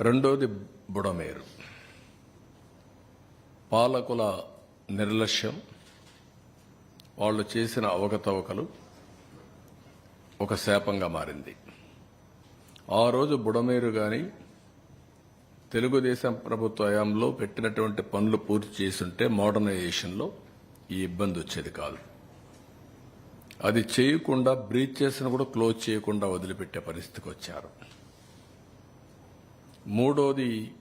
రెండోది బుడమేరు. పాలకుల నిర్లక్ష్యం వాళ్ళు చేసిన అవకతవకలు ఒక శాపంగా మారింది. ఆ రోజు బుడమేరు గాని తెలుగుదేశం ప్రభుత్వ హయాంలో పెట్టినటువంటి పనులు పూర్తి చేసుంటే మోడర్నైజేషన్లో ఈ ఇబ్బంది వచ్చేది కాదు. అది చేయకుండా బ్రీచ్ చేసిన కూడా క్లోజ్ చేయకుండా వదిలిపెట్టే పరిస్థితికి వచ్చారు. మూడోది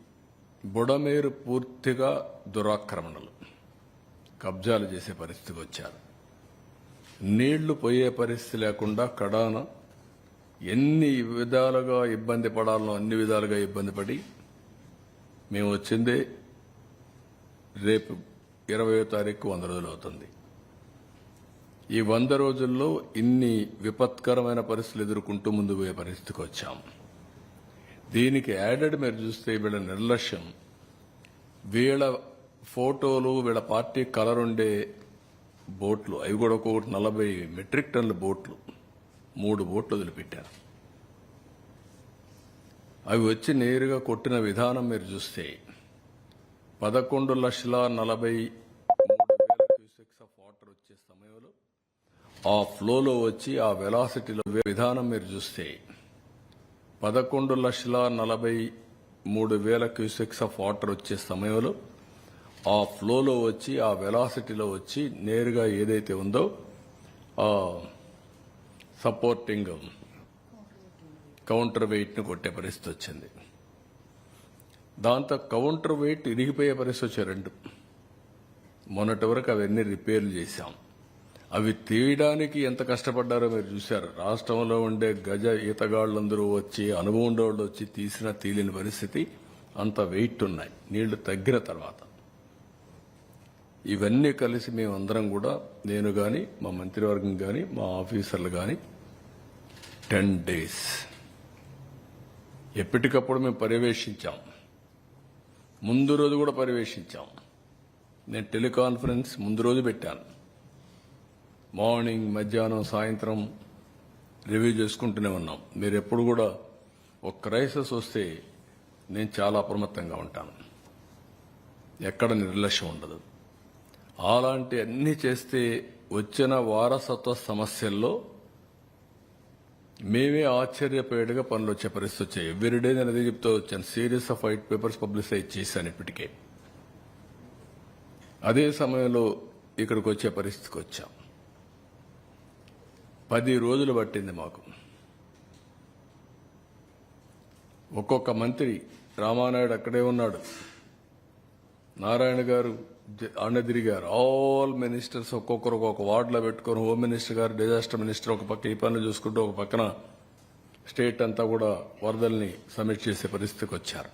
బుడమేరు పూర్తిగా దురాక్రమణలు. కబ్జాలు చేసే పరిస్థితికి వచ్చారు. నీళ్ళు పోయే పరిస్థితి లేకుండా కడాన ఎన్ని విధాలుగా ఇబ్బంది పడాలనో అన్ని విధాలుగా ఇబ్బంది పడి మేము వచ్చిందే రేపు ఇరవయో తారీఖు వంద రోజులు అవుతుంది. ఈ వంద రోజుల్లో ఇన్ని విపత్కరమైన పరిస్థితులు ఎదుర్కొంటూ ముందు పోయే పరిస్థితికి వచ్చాం. దీనికి యాడెడ్ మీరు చూస్తే వీళ్ళ నిర్లక్ష్యం. వీళ్ళ ఫోటోలు వీళ్ళ పార్టీ కలర్ ఉండే బోట్లు. అవి కూడా ఒక్కొక్కటి నలభై మెట్రిక్ టన్నుల బోట్లు. మూడు బోట్లు వదిలిపెట్టారు. అవి వచ్చి నేరుగా కొట్టిన విధానం మీరు చూస్తే పదకొండు లక్షల నలభై వేల క్యూసెక్స్ ఆఫ్ వాటర్ వచ్చే సమయంలో ఆ ఫ్లోలో వచ్చి ఆ వెలాసిటీలో విధానం మీరు చూస్తే పదకొండు లక్షల నలభై మూడు వేల క్యూసెక్స్ ఆఫ్ వాటర్ వచ్చే సమయంలో ఆ ఫ్లోలో వచ్చి ఆ వెలాసిటీలో వచ్చి నేరుగా ఏదైతే ఉందో ఆ సపోర్టింగ్ కౌంటర్ వెయిట్ను కొట్టే పరిస్థితి వచ్చింది. దాంతో కౌంటర్ వెయిట్ ఇరిగిపోయే పరిస్థితి వచ్చాయి రెండు. మొన్నటి వరకు అవన్నీ రిపేర్లు చేశాం. అవి తీయడానికి ఎంత కష్టపడ్డారో మీరు చూశారు. రాష్ట్రంలో ఉండే గజ ఈతగాళ్ళందరూ వచ్చి అనుభవం ఉండేవాళ్ళు వచ్చి తీసినా తీలిన పరిస్థితి అంత వెయిట్ ఉన్నాయి. నీళ్ళు తగ్గిన తర్వాత. ఇవన్నీ కలిసి మేమందరం కూడా నేను కానీ మా మంత్రివర్గం కానీ మా ఆఫీసర్లు కానీ టెన్ డేస్ ఎప్పటికప్పుడు మేము పర్యవేక్షించాం. ముందు రోజు కూడా పర్యవేక్షించాం. నేను టెలికాన్ఫరెన్స్ ముందు రోజు పెట్టాను. మార్నింగ్ మధ్యాహ్నం సాయంత్రం రివ్యూ చేసుకుంటూనే ఉన్నాం. మీరు ఎప్పుడు కూడా ఒక క్రైసిస్ వస్తే నేను చాలా అప్రమత్తంగా ఉంటాను. ఎక్కడ నిర్లక్ష్యం ఉండదు. అలాంటి అన్నీ చేస్తే వచ్చిన వారసత్వ సమస్యల్లో మేమే ఆశ్చర్యపోయేట్టుగా పనులు వచ్చే పరిస్థితి వచ్చాయి. ఎవ్రీడే నేను అదే చెప్తూ వచ్చాను. Series of white papers publicise చేశాను ఇప్పటికే. అదే సమయంలో ఇక్కడికి వచ్చే పరిస్థితికి వచ్చాం. పది రోజులు పట్టింది మాకు. ఒక్కొక్క మంత్రి రామానాయుడు అక్కడే ఉన్నాడు. నారాయణ గారు అన్నదిరి గారు తిరిగారు. ఆల్ మినిస్టర్స్ ఒక్కొక్కరు ఒక్కొక్క వార్డులో పెట్టుకొని హోమ్ మినిస్టర్ గారు డిజాస్టర్ మినిస్టర్ ఒక పక్క ఈ పనులు చూసుకుంటూ ఒక పక్కన స్టేట్ అంతా కూడా వరదల్ని సమీక్ష చేసే పరిస్థితికి వచ్చారు.